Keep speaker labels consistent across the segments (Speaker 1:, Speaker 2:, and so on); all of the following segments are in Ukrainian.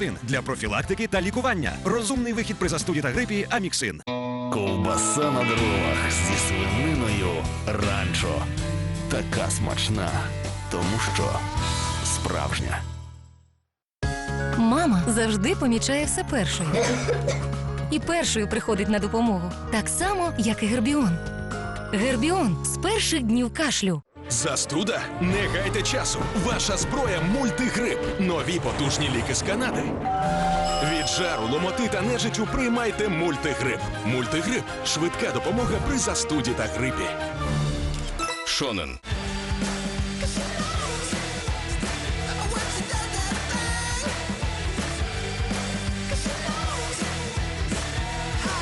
Speaker 1: Аміксин для профілактики та лікування. Розумний вихід при застуді та грипі Аміксин.
Speaker 2: Ковбаса на дровах зі свининою ранчо. Така смачна, тому що справжня.
Speaker 3: Мама завжди помічає все першою. І першою приходить на допомогу. Так само, як і Гербіон. Гербіон з перших днів кашлю.
Speaker 1: Застуда? Не гайте часу. Ваша зброя мультигрип. Нові потужні ліки з Канади. Від жару, ломоти та нежиттю приймайте мультигрип. Мультигрип швидка допомога при застуді та грипі. Шонен.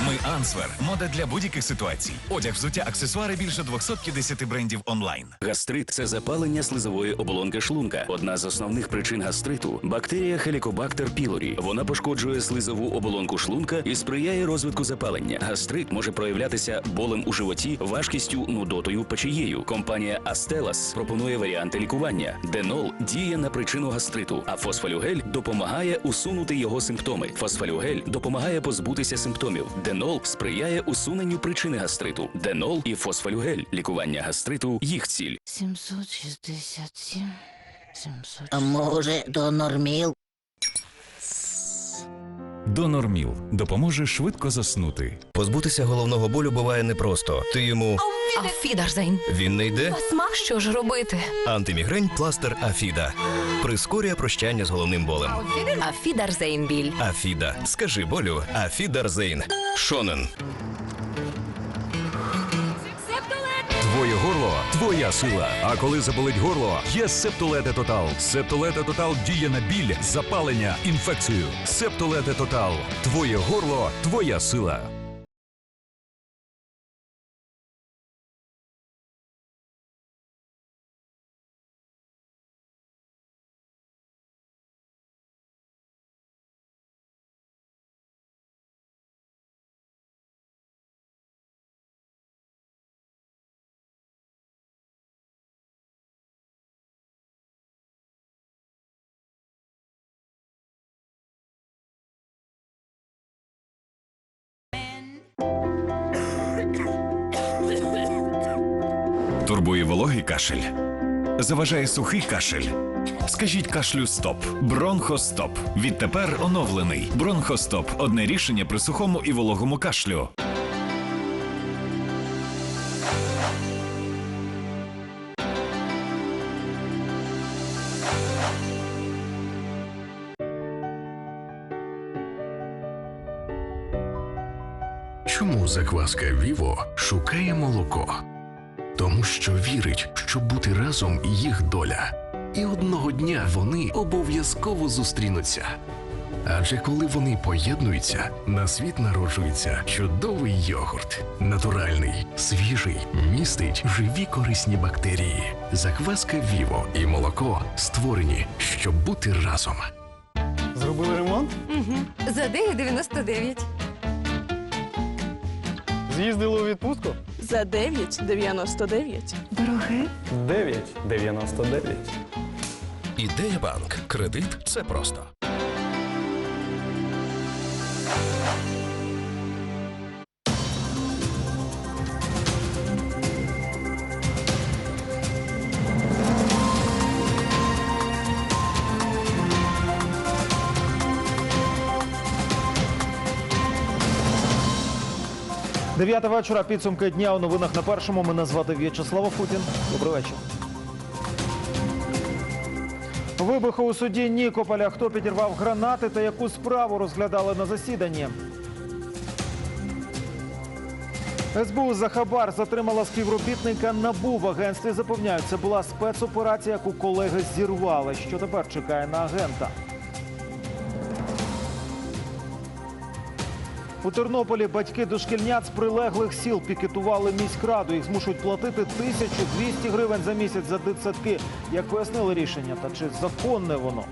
Speaker 4: Ми Ансвер. Мода для будь-яких ситуацій. Одяг, взуття, аксесуари більше 250 брендів онлайн.
Speaker 2: Гастрит це запалення слизової оболонки шлунка. Одна з основних причин гастриту бактерія Helicobacter pylori. Вона пошкоджує слизову оболонку шлунка і сприяє розвитку запалення. Гастрит може проявлятися болем у животі, важкістю, нудотою, печією. Компанія Astellas пропонує варіанти лікування. Денол діє на причину гастриту, а фосфалюгель допомагає усунути його симптоми. Фосфалюгель допомагає позбутися симптомів. Сприяє усуненню причини гастриту. Денол і фосфолюгель. лікування гастриту їх ціль.
Speaker 5: 767, 767.
Speaker 6: А може, до норміл?
Speaker 4: Донорміл допоможе швидко заснути.
Speaker 7: Позбутися головного болю буває непросто. Ти йому
Speaker 3: Афідарзейн.
Speaker 7: він не йде.
Speaker 3: Що ж робити?
Speaker 7: Антимігрень пластер Афіда прискорює прощання з головним болем.
Speaker 3: Афідарзейн біль.
Speaker 7: Афіда. Скажи болю. Афідарзейн. Шонен.
Speaker 8: Твоя сила. А коли заболить горло, є Септолете Тотал. Септолете Тотал діє на біль, запалення, інфекцію. Септолете Тотал. Твоє горло твоя сила.
Speaker 4: Турбує вологий кашель. Заважає сухий кашель. Скажіть кашлю стоп. Бронхостоп. Відтепер оновлений. Бронхостоп одне рішення при сухому і вологому кашлю.
Speaker 9: Чому закваска Віво шукає молоко? Тому що вірить, що бути разом їх доля. І одного дня вони обов'язково зустрінуться. Адже коли вони поєднуються, на світ народжується чудовий йогурт, натуральний, свіжий, містить живі корисні бактерії. Закваска Віво і молоко створені, щоб бути разом.
Speaker 10: Зробили ремонт?
Speaker 3: За 9,99.
Speaker 10: З'їздили у відпустку?
Speaker 5: За 9,99.
Speaker 3: Дороге?
Speaker 10: 9,99.
Speaker 7: Ідея банк. Кредит це просто.
Speaker 10: Дев'ята вечора. Підсумки дня у новинах на першому. Мене звати В'ячеслав Футін. Добрий вечір. Вибухи у суді Нікополя. Хто підірвав гранати та яку справу розглядали на засіданні? СБУ за хабар затримала співробітника НАБУ. В агентстві запевняють, це була спецоперація, яку колеги зірвали. Що тепер чекає на агента? У Тернополі батьки дошкільнят з прилеглих сіл пікетували міськраду. Їх змушують платити 1200 гривень за місяць за дитсадки. Як пояснили рішення, та чи законне воно?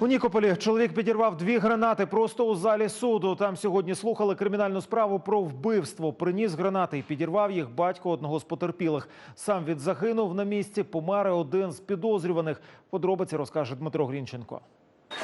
Speaker 10: У Нікополі чоловік підірвав дві гранати просто у залі суду. Там сьогодні слухали кримінальну справу про вбивство. Приніс гранати і підірвав їх батько одного з потерпілих. Сам від загинув на місці. Помер один з підозрюваних. Подробиці розкаже Дмитро Грінченко.